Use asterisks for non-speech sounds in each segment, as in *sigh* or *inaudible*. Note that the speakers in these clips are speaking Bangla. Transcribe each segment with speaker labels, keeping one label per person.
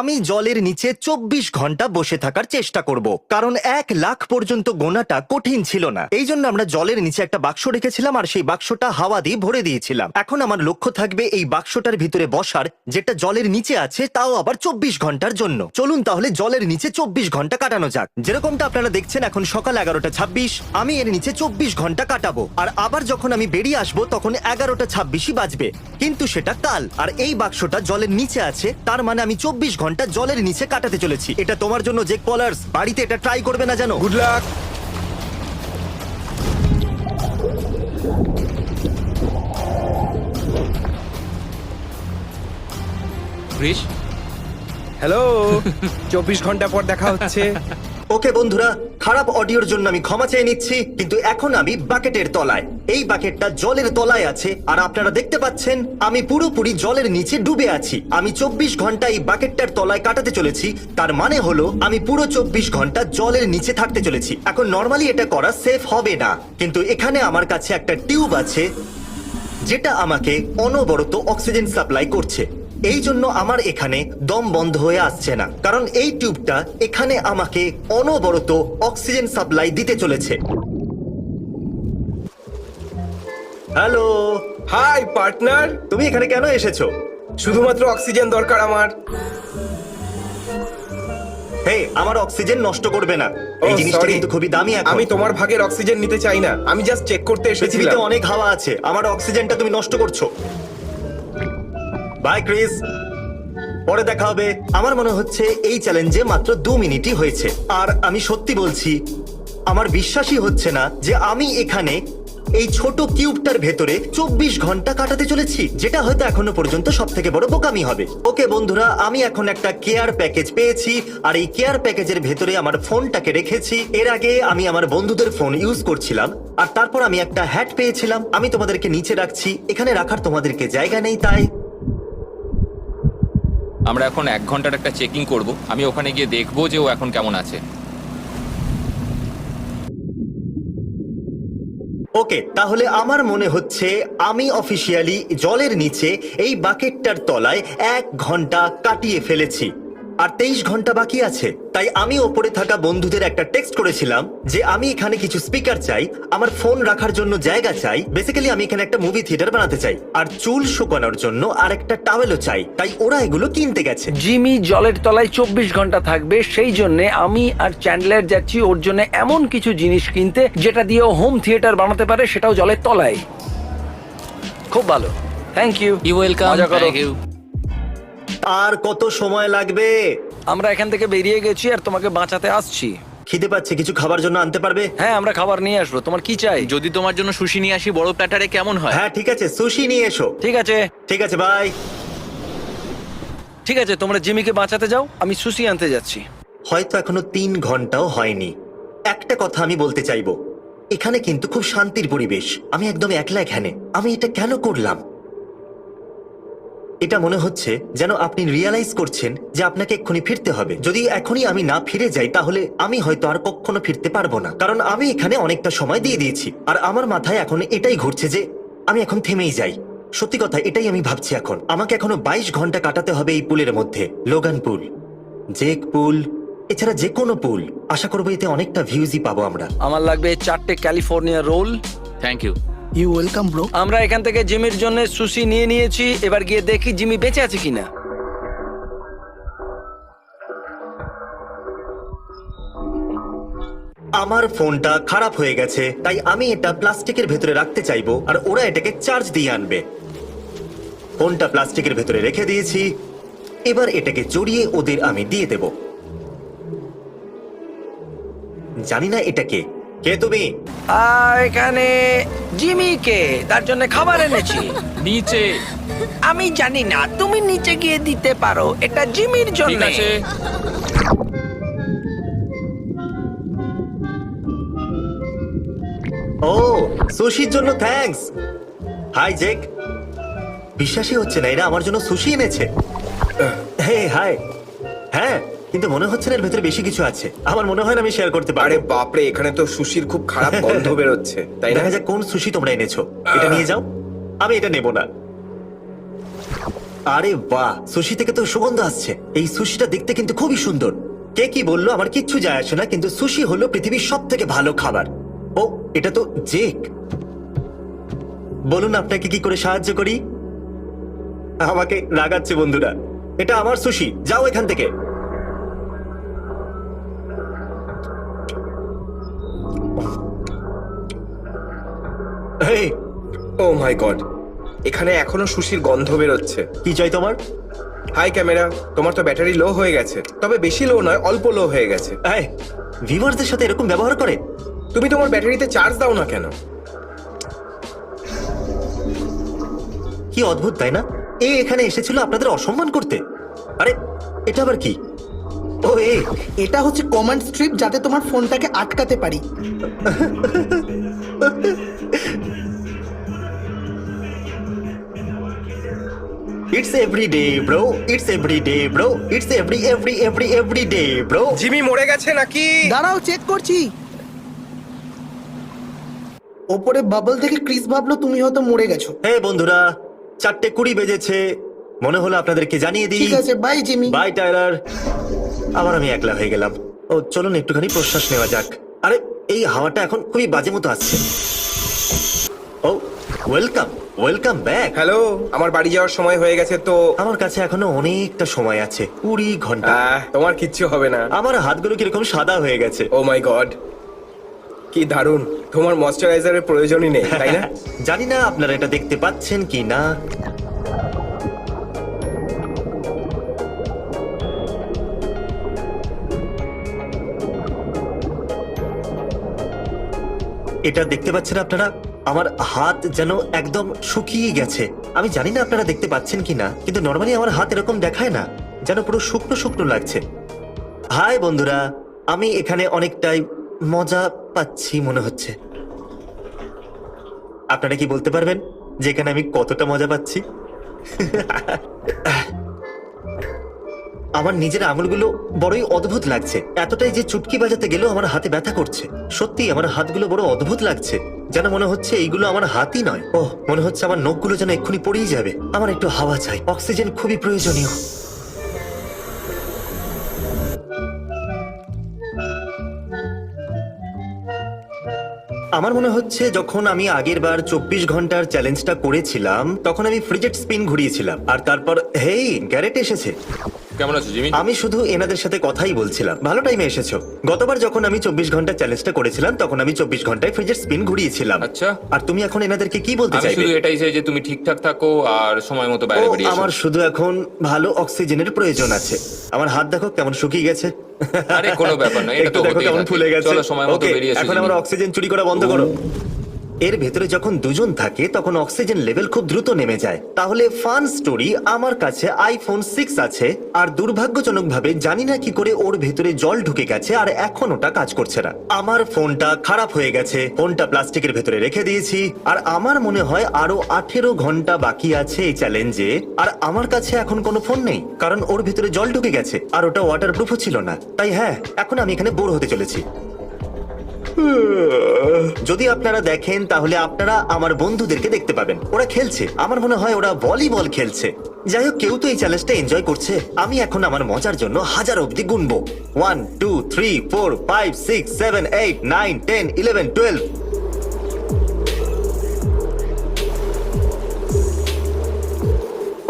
Speaker 1: আমি জলের নিচে চব্বিশ ঘণ্টা বসে থাকার চেষ্টা করব, কারণ এক লাখ পর্যন্ত গোনাটা কঠিন ছিল না। এই জন্য আমরা জলের নিচে একটা বাক্স রেখেছিলাম আর সেই বাক্সটা হাওয়া দিয়ে ভরে দিয়েছিলাম। এখন আমার লক্ষ্য থাকবে এই বাক্সটার ভিতরে বসার, যেটা জলের নিচে আছে তাও আবার চব্বিশ ঘণ্টার জন্য। চলুন তাহলে জলের নিচে চব্বিশ ঘণ্টা কাটানো যাক। যেরকমটা আপনারা দেখছেন এখন সকাল এগারোটা ছাব্বিশ, আমি এর নিচে চব্বিশ ঘণ্টা কাটাবো। আর আবার যখন আমি বেরিয়ে আসব তখন এগারোটা ছাব্বিশই বাজবে। কিন্তু সেটা কাল, আর এই বাক্সটা জলের নিচে আছে, তার মানে আমি চব্বিশ ঘণ্টা জলের নিচে কাটাতে চলেছি। এটা তোমার জন্য জেক পলার্স বাড়িতে এটা ট্রাই করবে না জানো?
Speaker 2: গুড লাক হ্যালো চব্বিশ ঘণ্টা পর দেখা হচ্ছে। *laughs*
Speaker 1: ওকে বন্ধুরা খারাপ অডিওর জন্য আমি ক্ষমা চেয়ে নিচ্ছি, কিন্তু এখন আমি বাকেটের তলায়। এই বাকেটটা জলের তলায় আছে, আর আপনারা দেখতে পাচ্ছেন, আমি পুরোপুরি জলের নিচে ডুবে আছি। আমি চব্বিশ ঘণ্টা এই বাকেটটার তলায় কাটাতে চলেছি, তার মানে হলো আমি পুরো চব্বিশ ঘণ্টা জলের নিচে থাকতে চলেছি। এখন নর্মালি এটা করা সেফ হবে না, কিন্তু এখানে আমার কাছে একটা টিউব আছে, যেটা আমাকে অনবরত অক্সিজেন সাপ্লাই করছে। এই জন্য আমার এখানে দম বন্ধ হয়ে আসছে না কারণ এই টিউবটা এখানে আমাকে অনবরত অক্সিজেন সাপ্লাই দিতে চলেছে। হ্যালো?
Speaker 2: Hi partner.
Speaker 1: তুমি এখানে কেন এসেছ?
Speaker 2: শুধুমাত্র অক্সিজেন দরকার আমার।
Speaker 1: হে আমার অক্সিজেন নষ্ট করবে না। এই জিনিসটা কিন্তু খুবই দামি এখন।
Speaker 2: আমি তোমার ভাগের অক্সিজেন নিতে চাই না। আমি জাস্ট চেক করতে
Speaker 1: পৃথিবীতে
Speaker 2: এসেছিলাম
Speaker 1: অনেক হাওয়া আছে। আমার অক্সিজেনটা তুমি নষ্ট করছ। বাই ক্রিস পরে দেখা হবে। আমার মনে হচ্ছে এই চ্যালেঞ্জে মাত্র দু মিনিটই হয়েছে। আর আমি সত্যি বলছি, আমার বিশ্বাসই হচ্ছে না যে আমি এখানে এই ছোট কিউবটার ভেতরে চব্বিশ ঘণ্টা কাটাতে চলেছি, যেটা হয়তো এখনও পর্যন্ত সব থেকে বড় বোকামি হবে। ওকে, বন্ধুরা, আমি এখন একটা কেয়ার প্যাকেজ পেয়েছি, আর এই কেয়ার প্যাকেজের ভেতরে আমার ফোনটাকে রেখেছি। এর আগে আমি আমার বন্ধুদের ফোন ইউজ করছিলাম, আর তারপর আমি একটা হ্যাট পেয়েছিলাম। আমি তোমাদেরকে নিচে রাখছি, এখানে রাখার তোমাদেরকে জায়গা নেই, তাই
Speaker 3: আমরা এখন এক ঘণ্টার একটা চেকিং করব। আমি ওখানে গিয়ে দেখব যে ও এখন কেমন আছে।
Speaker 1: ওকে, তাহলে আমার মনে হচ্ছে আমি অফিসিয়ালি জলের নিচে এই বাকেটটার তলায় এক ঘণ্টা কাটিয়ে ফেলেছি। আর তেইশ ঘণ্টা বাকি আছে। তাই আমি ওপরে থাকা বন্ধুদের একটা টেক্সট করেছিলাম যে আমি এখানে কিছু স্পিকার চাই আমার ফোন রাখার জন্য জায়গা চাই বেসিক্যালি আমি এখানে একটা মুভি থিয়েটার বানাতে চাই আর চুল শুকানোর জন্য আর একটা টাওয়েলও চাই তাই ওরা এগুলো কিনতে গেছে।
Speaker 4: জিমি জলের তলায় চব্বিশ ঘণ্টা থাকবে সেই জন্য আমি আর চ্যান্ডলার যাচ্ছি ওর জন্য এমন কিছু জিনিস কিনতে যেটা দিয়ে ও হোম থিয়েটার বানাতে পারে সেটাও জলের তলায়। খুব ভালো। Thank you
Speaker 3: you welcome thank you
Speaker 1: আর কত সময় লাগবে?
Speaker 4: আমরা এখান থেকে বেরিয়ে গেছি আর তোমাকে বাঁচাতে আসছি।
Speaker 1: খিদে পাচ্ছে কিছু খাবার জন্য আনতে পারবে?
Speaker 4: হ্যাঁ আমরা খাবার নিয়ে আসব। তোমার কি চাই?
Speaker 5: যদি তোমার জন্য সুশি নিয়ে আসি বড় প্ল্যাটারে কেমন হয়?
Speaker 1: হ্যাঁ ঠিক আছে সুশি নিয়ে এসো।
Speaker 4: ঠিক আছে।
Speaker 1: ঠিক আছে বাই।
Speaker 4: ঠিক আছে তোমরা জিমিকে বাঁচাতে যাও আমি সুশি আনতে যাচ্ছি।
Speaker 1: হয়তো এখনও তিন ঘন্টাও হয়নি। একটা কথা আমি বলতে চাইব। এখানে কিন্তু খুব শান্তির পরিবেশ। আমি একদম একলা এখানে। আমি এটা কেন করলাম? এটা মনে হচ্ছে যেন আপনি রিয়ালাইজ করছেন যে আপনাকে এক্ষুনি ফিরতে হবে। যদি এখনই আমি না ফিরে যাই তাহলে আমি হয়তো আর কখনো ফিরতে পারব না। কারণ আমি এখানে অনেকটা সময় দিয়ে দিয়েছি। আর আমার মাথায় এখন এটাই ঘুরছে যে আমি এখন থেমেই যাই। সত্যি কথা এটাই আমি ভাবছি এখন। আমাকে এখনও বাইশ ঘণ্টা কাটাতে হবে এই পুলের মধ্যে। লোগান পুল জেক পুল এছাড়া যে কোনো পুল। আশা করব এতে অনেকটা ভিউজই পাবো আমরা।
Speaker 4: আমার লাগবে চারটে California roll.
Speaker 5: Thank you
Speaker 6: you welcome bro
Speaker 4: আমরা এখান থেকে জিমির জন্য সুশি নিয়ে নিয়েছি এবার গিয়ে দেখি জিমি বেঁচে আছে কিনা।
Speaker 1: আমার ফোনটা খারাপ হয়ে গেছে তাই আমি এটা প্লাস্টিকের ভেতরে রাখতে চাইব আর ওরা এটাকে চার্জ দিয়ে আনবে। ফোনটা প্লাস্টিকের ভেতরে রেখে দিয়েছি এবার এটাকে জড়িয়ে ওদের আমি দিয়ে দেব। জানি না এটাকে কে তুমি?
Speaker 4: আর এখানে জিমিকে তার জন্য খাবার এনেছি। *laughs*
Speaker 3: নিচে।
Speaker 4: আমি জানি না তুমি নিচে গিয়ে দিতে পারো এটা জিমির
Speaker 3: ঠিক
Speaker 4: জন্য।
Speaker 3: আছে।
Speaker 1: ও সুশির জন্য থ্যাঙ্কস হাই জেক বিশ্বাসই হচ্ছে না এরা আমার জন্য সুশি এনেছে। হে হাই হ্যাঁ কিন্তু মনে হচ্ছে না এর ভেতরে বেশি কিছু আছে। আমার মনে হয় না আমি শেয়ার করতে
Speaker 2: আরে
Speaker 1: পারি
Speaker 2: বাপরে এখানে তো সুশির খুব খারাপ *laughs* গন্ধ বেরোচ্ছে তাই না?
Speaker 1: দেখা যাক কোন সুশি তোমরা এনেছো। এটা নিয়ে যাও। আমি এটা নেব না। আরে বাহ সুশি থেকে তো সুগন্ধ আসছে। এই সুশিটা দেখতে কিন্তু খুবই সুন্দর। কে কি বলল আমার কিচ্ছু যায় আসে না কিন্তু সুশি হলো পৃথিবীর সব থেকে ভালো খাবার। ও এটা তো জেক। বলুন আপনাকে কি করে সাহায্য করি? আমাকে রাগাচ্ছে বন্ধুরা। এটা আমার সুশি। যাও এখান থেকে। এই,
Speaker 2: ও মাই গড এখানে এখনও সুশির গন্ধ বেরোচ্ছে।
Speaker 1: কি চাই তোমার?
Speaker 2: হাই ক্যামেরা তোমার তো ব্যাটারি লো হয়ে গেছে। তবে বেশি লো নয় অল্প লো হয়ে গেছে।
Speaker 1: এই ভিউয়ারদের সাথে এরকম ব্যবহার করে?
Speaker 2: তুমি তোমার ব্যাটারিতে চার্জ দাও না কেন?
Speaker 1: কি অদ্ভুত তাই না? এ এখানে এসেছিল আপনাদের অসম্মান করতে। আরে এটা আবার কি? ও এ
Speaker 6: এটা হচ্ছে কমান্ড স্ট্রিপ যাতে তোমার ফোনটাকে আটকাতে পারি। *laughs*
Speaker 1: It's every day bro it's every day bro it's every every every every day bro
Speaker 2: Jimmy মরে গেছে নাকি?
Speaker 6: দাঁড়াও চেক করছি। ওপরে বাবল থেকে ক্রিস ভাবলো তুমি হয়তো মরে গেছো।
Speaker 1: হে বন্ধুরা চারটে কুড়ি বেজেছে। মনে হলো আপনাদেরকে জানিয়ে দিই।
Speaker 6: ঠিক আছে বাই জিমি।
Speaker 1: বাই টাইলার আবার আমি একলা হয়ে গেলাম। ও চলুন একটুখানি প্রশ্বাস নেওয়া যাক। আরে এই হাওয়াটা এখন খুবই বাজে মতো আসছে। ও ওয়েলকাম ওয়েলকাম ব্যাক
Speaker 2: হ্যালো আমার বাড়ি যাওয়ার সময় হয়ে গেছে তো
Speaker 1: আমার কাছে এখনও অনেকটা সময় আছে কুড়ি ঘণ্টা।
Speaker 2: আহ, তোমার কিচ্ছু হবে না।
Speaker 1: আমার হাতগুলো কীরকম সাদা হয়ে গেছে।
Speaker 2: ও মাই গড কি দারুণ। তোমার ময়শ্চারাইজারের প্রয়োজনই নেই তাই না? *laughs*
Speaker 1: জানি না আপনারা এটা দেখতে পাচ্ছেন কি না। এটা দেখতে পাচ্ছেন আপনারা? আমার হাত যেন একদম শুকিয়ে গেছে। আমি জানি না আপনারা দেখতে পাচ্ছেন কি না কিন্তু নর্মালি আমার হাত এরকম দেখায় না, যেন পুরো শুকনো শুকনো লাগছে। হাই বন্ধুরা, আমি এখানে অনেকটাই মজা পাচ্ছি মনে হচ্ছে। আপনারা কি বলতে পারবেন যে এখানে আমি কতটা মজা পাচ্ছি? *laughs* আমার নিজের আঙুলগুলো বড়ই অদ্ভুত লাগছে। এতটাই যে চুটকি বাজাতে গেলেও আমার হাতে ব্যথা করছে। সত্যি আমার হাতগুলো বড় অদ্ভুত লাগছে। যেন মনে হচ্ছে এইগুলো আমার হাতই নয়। ও মনে হচ্ছে আমার নখগুলো যেন এক্ষুনি পড়েই যাবে। আমার একটু হাওয়া চাই। অক্সিজেন খুবই প্রয়োজনীয়। আমার মনে হচ্ছে যখন আমি আগের বার চব্বিশ ঘণ্টার চ্যালেঞ্জটা করেছিলাম, তখন আমি ফ্রিজেট স্পিন ঘুরিয়েছিলাম। আর তারপর, হেই, গ্যারেট এসেছে।
Speaker 3: কেমন আছো জিমি?
Speaker 1: আমি শুধু এনাদের সাথে কথাই বলছিলাম। ভালো টাইমে এসেছ। গতবার যখন আমি চব্বিশ ঘণ্টা চ্যালেঞ্জটা করেছিলাম তখন আমি চব্বিশ ঘন্টায় ফ্রিজের স্পিন ঘুরিয়েছিলাম।
Speaker 3: আচ্ছা।
Speaker 1: আর তুমি এখন এনাদেরকে কি বলতে
Speaker 3: আমি
Speaker 1: চাইবে?
Speaker 3: শুধু এটাই চাই যে তুমি ঠিকঠাক থাকো আর সময় মতো বাইরে
Speaker 1: ও,
Speaker 3: বেরিয়ে এসো।
Speaker 1: আমার শুধু এখন ভালো অক্সিজেনের প্রয়োজন আছে। আমার হাত দেখো কেমন শুকিয়ে গেছে।
Speaker 3: আরে, কোনো ব্যাপার নয়, এটা
Speaker 1: একটু
Speaker 3: তো
Speaker 1: দেখো
Speaker 3: হতেই
Speaker 1: কেমন
Speaker 3: থাকে।
Speaker 1: ফুলে গেছে।
Speaker 3: চলো, সময় মতো বেরিয়ে এসো,
Speaker 1: এখন
Speaker 3: জিমি।
Speaker 1: আমার অক্সিজেন চুরি করা বন্ধ করো। এর ভেতরে যখন দুজন থাকে, তখন অক্সিজেন লেভেল খুব দ্রুত নেমে যায়। তাহলে ফান স্টোরি আমার কাছে আইফোন সিক্স আছে, আর দুর্ভাগ্যজনকভাবে জানি না কি করে ওর ভেতরে জল ঢুকে গেছে আর এখন ওটা কাজ করছে না। আমার ফোনটা খারাপ হয়ে গেছে, ফোনটা প্লাস্টিকের ভেতরে রেখে দিয়েছি, আর আমার মনে হয় আরও আঠেরো ঘণ্টা বাকি আছে এই চ্যালেঞ্জে, আর আমার কাছে এখন কোনো ফোন নেই, কারণ ওর ভেতরে জল ঢুকে গেছে, আর ওটা ওয়াটারপ্রুফও ছিল না। তাই হ্যাঁ এখন আমি এখানে বোর হতে চলেছি। যদি আপনারা দেখেন, তাহলে আপনারা আমার বন্ধুদেরকে দেখতে পাবেন। ওরা খেলছে। আমার মনে হয় ওরা ভলিবল খেলছে। যাই হোক, কেউ তো এই চ্যালেঞ্জটা এনজয় করছে। আমি এখন আমার মজার জন্য হাজার অব্দি গুনবো। One two three four five six seven eight nine ten eleven twelve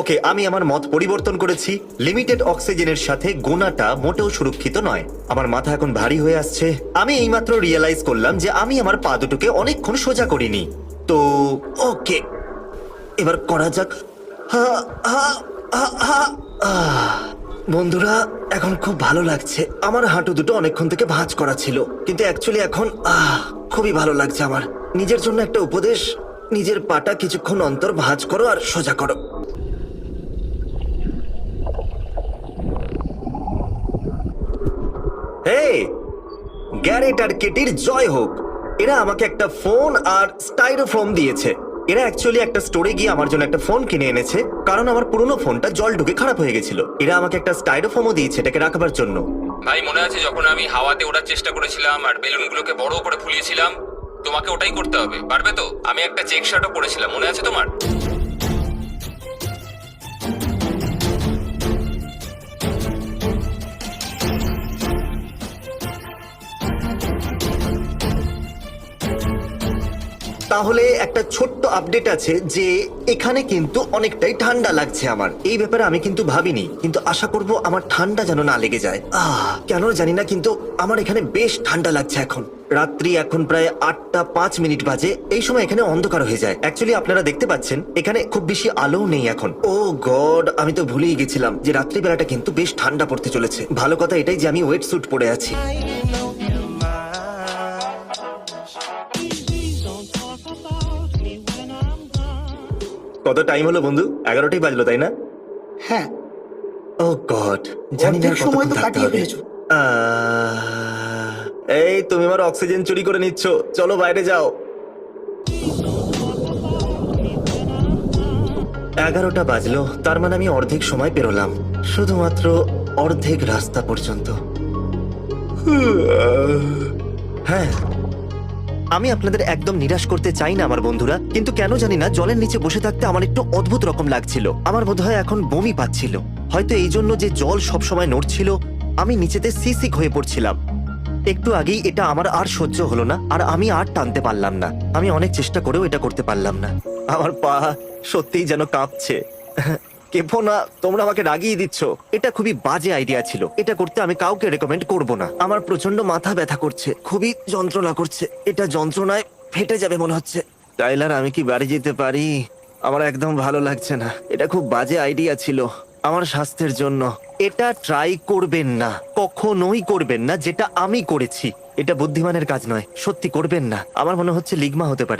Speaker 1: okay, আমি আমার মত পরিবর্তন করেছি। লিমিটেড অক্সিজেনের সাথে গোনাটা মোটেও সুরক্ষিত নয়। আমার মাথা এখন ভারী হয়ে আসছে। আমি এইমাত্র রিয়েলাইজ করলাম যে আমি আমার পা দুটোকে অনেকক্ষণ সোজা করিনি। তো, ওকে। এবার করা যাক। বন্ধুরা, এখন খুব ভালো লাগছে। আমার হাঁটু দুটো অনেকক্ষণ থেকে ভাঁজ করা ছিল। কিন্তু অ্যাকচুয়ালি এখন, আহ, খুবই ভালো লাগছে আমার। নিজের জন্য একটা উপদেশ, নিজের পাটা কিছুক্ষণ অন্তর ভাঁজ করো আর সোজা করো। হে গ্যারেট আর কেটির জয় হোক। এরা আমাকে একটা ফোন আর স্টাইরোফোম দিয়েছে। এরা অ্যাকচুয়ালি একটা স্টোরে গিয়ে আমার জন্য একটা ফোন কিনে এনেছে, কারণ আমার পুরনো ফোনটা জল ঢুকে খারাপ হয়ে গেছিল। এরা আমাকে একটা স্টাইরোফোমও দিয়েছে এটাকে রাখবার জন্য।
Speaker 3: ভাই, মনে আছে যখন আমি হাওয়াতে ওড়ার চেষ্টা করেছিলাম আর বেলুনগুলোকে বড় করে ফুলিয়েছিলাম? তোমাকে ওটাই করতে হবে, পারবে তো? আমি একটা চেক শার্টও পরেছিলাম মনে আছে তোমার?
Speaker 1: তাহলে একটা ছোট্ট আপডেট আছে যে এখানে কিন্তু অনেকটাই ঠান্ডা লাগছে আমার। এই ব্যাপারে আমি কিন্তু ভাবিনি, কিন্তু আশা করব আমার ঠান্ডা যেন না লেগে যায়। আহ, কেন জানি না, কিন্তু আমার এখানে বেশ ঠান্ডা লাগছে এখন। রাত্রি এখন প্রায় আটটা পাঁচ মিনিট বাজে, এই সময় এখানে অন্ধকার হয়ে যায়। অ্যাকচুয়ালি আপনারা দেখতে পাচ্ছেন, এখানে খুব বেশি আলো নেই এখন। ও গড, আমি তো ভুলেই গেছিলাম যে রাত্রিবেলাটা কিন্তু বেশ ঠান্ডা পড়তে চলেছে। ভালো কথা এটাই যে আমি ওয়েট স্যুট পরে আছি। কত টাইম হলো বন্ধু? এগারোটাই বাজলো তাই না?
Speaker 6: হ্যাঁ।
Speaker 1: ও গড জানি না
Speaker 6: অর্ধেক সময়
Speaker 1: কতক্ষণ
Speaker 6: তো
Speaker 1: থাকতে
Speaker 6: কাটিয়ে
Speaker 1: হবে।
Speaker 6: ফেলেছো।
Speaker 1: আহ, এই তুমি আমার অক্সিজেন চুরি করে নিচ্ছ। চলো বাইরে যাও। এগারোটা বাজলো তার মানে আমি অর্ধেক সময় পেরোলাম। শুধুমাত্র অর্ধেক রাস্তা পর্যন্ত। হ্যাঁ আমি আপনাদের একদম নিরাশ করতে চাই না, আমার বন্ধুরা। কিন্তু কেন জানি না, জলের নিচে বসে থাকতে আমার একটু অদ্ভুত রকম লাগছিল। আমার বোধহয় এখন বমি পাচ্ছিল। হয়তো এই জন্য যে জল সব সময় নড়ছিল, আমি নিচেতে সিসিক হয়ে পড়ছিলাম। একটু আগেই এটা আমার আর সহ্য হলো না, আর আমি আর টানতে পারলাম না। আমি অনেক চেষ্টা করেও এটা করতে পারলাম না। আমার পা সত্যিই যেন কাঁপছে। কেপো না, তোমরা আমাকে রাগিয়ে দিচ্ছ। এটা খুবই বাজে আইডিয়া ছিল। এটা করতে আমি কাউকে রেকমেন্ড করব না। আমার প্রচণ্ড মাথা ব্যথা করছে, খুবই যন্ত্রণা করছে। এটা যন্ত্রণায় ফেটে যাবে মনে হচ্ছে। টাইলার, আমি কি বাড়ি যেতে পারি? আমার একদম ভালো লাগছে না। এটা খুব বাজে আইডিয়া ছিল আমার স্বাস্থ্যের জন্য। এটা ট্রাই করবেন না। কখনোই করবেন না যেটা আমি করেছি। এটা বুদ্ধিমানের কাজ নয়। সত্যি করবেন না। আমার মনে হচ্ছে লিগমা হতে পারে।